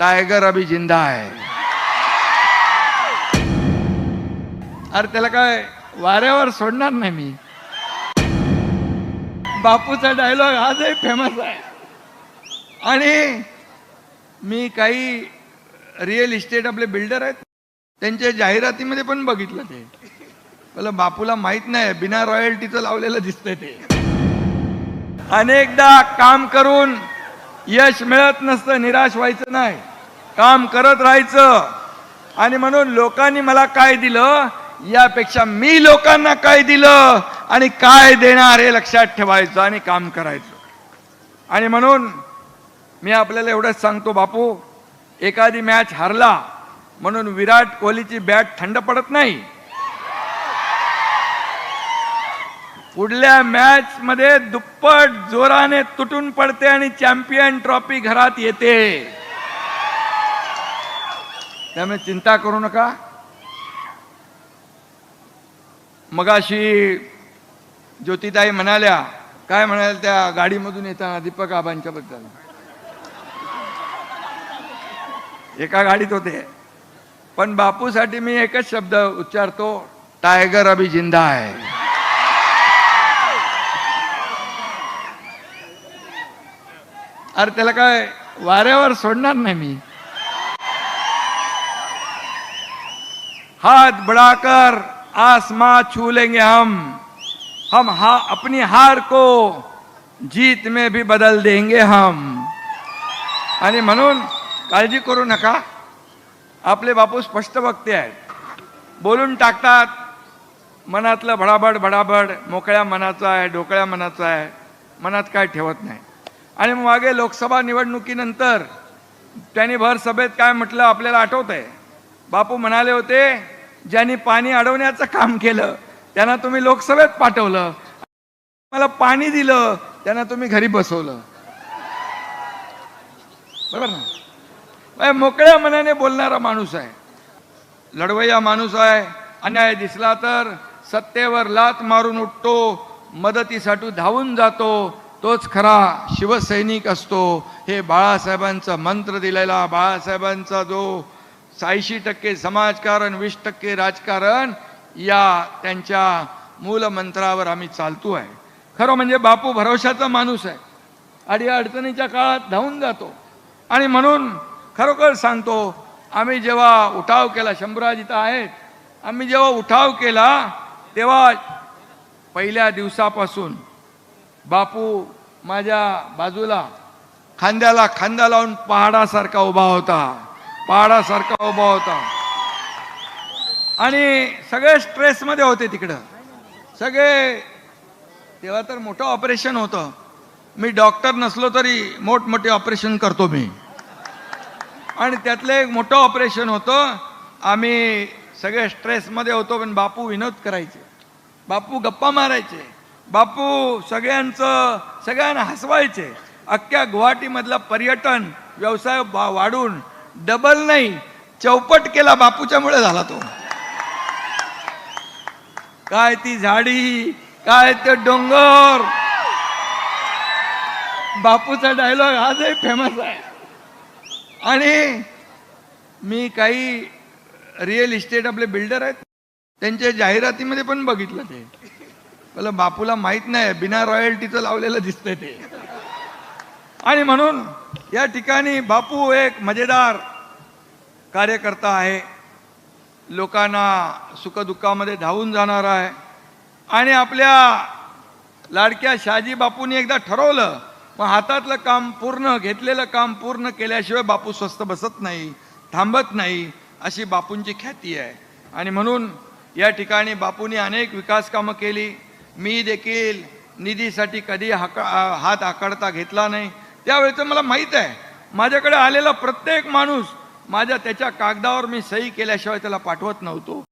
Tiger अभी जिंदा आहे अरे त्याला काय वाऱ्यावर सोडणार नाही मी. बापूचा डायलॉग आजही फेमस आहे. आणि मी काही रिअल इस्टेट आपले बिल्डर आहेत त्यांच्या जाहिरातीमध्ये पण बघितलं ते. मला बापूला माहीत नाही बिना रॉयल्टीचं लावलेलं दिसतंय ते. अनेकदा काम करून यश मिळत नसतं निराश व्हायचं नाही. काम करत राहायचं. आणि म्हणून लोकांनी मला काय दिलं? यापेक्षा मी लोकांना काय दिलं? आणि काय देणार हे लक्षात ठेवायचं आणि काम करायचं. आणि म्हणून मी आपल्याला एवढंच सांगतो बापू एखादी मॅच हरला म्हणून विराट कोहलीची बॅट थंड पडत नाही. पुढल्या मॅच मध्ये दुप्पट जोराने तुटून पडते आणि चॅम्पियन ट्रॉफी घरात येते. त्यामुळे चिंता करू नका. मगाशी ज्योतिताई म्हणाल्या काय म्हणाल्या त्या गाडीमधून येताना दीपक आबांच्या बद्दल? एका गाडीत होते. पण बापूसाठी मी एकच शब्द उच्चारतो टायगर अभि जिंदा आहे. अरे त्याला काय वाऱ्यावर सोडणार नाही मी. हाथ बढ़ाकर आसमां छू लेंगे हम. हम हा अपनी हार को जीत में भी बदल देंगे हम. आणि म्हणून काळजी करू नका. आपले बापू स्पष्ट वक्ते आहेत. बोलून टाकतात. मनातलं भडाभड भडाभड मोकळ्या मनाचं आहे ढोकळ्या मनाचं आहे. मनात काय ठेवत नाही. आणि मग मागे लोकसभा निवडणुकीनंतर त्यांनी भर सभेत काय म्हटलं आपल्याला आठवत आहे बापू म्हणाले होते ज्यांनी पाणी अडवण्याचं काम केलं त्यांना तुम्ही लोकसभेत पाठवलं. मला पाणी दिलं त्यांना तुम्ही घरी बसवलं. बरोबर ना? मोकळ्या मनाने बोलणारा माणूस आहे. लढवय्या माणूस आहे. अन्याय दिसला तर सत्तेवर लात मारून उठतो मदतीसाठी धावून जातो तोच खरा शिवसैनिक असतो. हे बाळासाहेबांचा मंत्र दिलेला बाळासाहेबांचा जो ऐंशी टक्के समाजकारण वीस टक्के राजकारण या त्यांच्या मूलमंत्रावर आम्ही चालतो आहे. खरं म्हणजे बापू भरोशाचा माणूस आहे. आणि अडचणीच्या काळात धावून जातो. आणि म्हणून खरोखर सांगतो आम्ही जेव्हा उठाव केला शंभूराज इथं आहेत आम्ही जेव्हा उठाव केला तेव्हा पहिल्या दिवसापासून बापू माझ्या बाजूला खांद्याला खांदा लावून पहाडासारखा उभा होता. पहाडासारखा उभा होता. आणि सगळे स्ट्रेसमध्ये होते तिकडं. सगळे तेव्हा तर मोठं ऑपरेशन होतं. मी डॉक्टर नसलो तरी मोठमोठे ऑपरेशन करतो मी. आणि त्यातलं एक मोठं ऑपरेशन होतं. आम्ही सगळे स्ट्रेसमध्ये होतो पण बापू विनोद करायचे. बापू गप्पा मारायचे. बापू सगळ्यांचं सगळ्यांना हसवायचे. अख्ख्या गुवाहाटीमधला पर्यटन व्यवसाय वाढून डबल नाही चौपट केला बापूच्यामुळे झाला तो. काय ती झाडी काय ते डोंगर. बापूचा डायलॉग आजही फेमस आहे. आणि मी काही रिअल इस्टेट आपले बिल्डर आहेत त्यांच्या जाहिरातीमध्ये पण बघितलं ते. मला बापूला माहीत नाही बिना रॉयल्टीचं लावलेलं दिसतंय ते. आणि म्हणून या ठिकाणी बापू एक मजेदार कार्यकर्ता आहे. लोकांना सुखदुःखामध्ये धावून जाणार आहे. आणि आपल्या लाडक्या शहाजी बापूंनी एकदा ठरवलं मग हातातलं काम पूर्ण घेतलेलं काम पूर्ण केल्याशिवाय बापू स्वस्त बसत नाही थांबत नाही अशी बापूंची ख्याती आहे. आणि म्हणून या ठिकाणी बापूंनी अनेक विकास कामं केली. मी देखील निधीसाठी कधी हाका हात आकडता घेतला नाही. त्यावेळेचं मला माहीत आहे माझ्याकडे आलेला प्रत्येक माणूस माझ्या त्याच्या कागदावर मी सही केल्याशिवाय त्याला पाठवत नव्हतो.